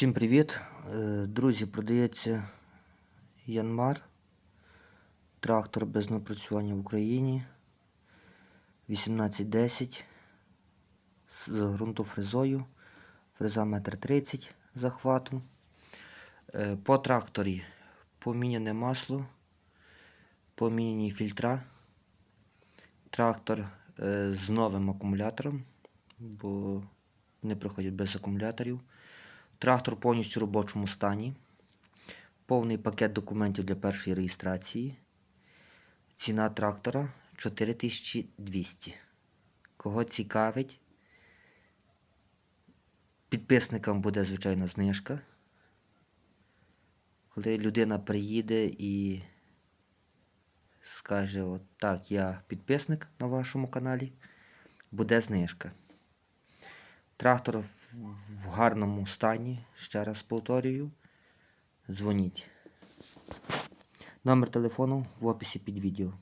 Всім привіт! Е, Друзі, продається Янмар. Трактор без напрацювання в Україні. 1810 з ґрунтофрезою. Фреза 1,30 м захватом. Е, По тракторі поміняне масло, поміняні фільтра. Трактор е, з новим акумулятором, бо вони приходять без акумуляторів. Трактор повністю в робочому стані. Повний пакет документів для першої реєстрації. Ціна трактора 4200. Кого цікавить? Підписникам буде, звичайно, знижка. Коли людина приїде і скаже, от так, я підписник на вашому каналі, буде знижка. Трактор в гарному стані, ще раз повторюю. Дзвоніть. Номер телефону в описі під відео.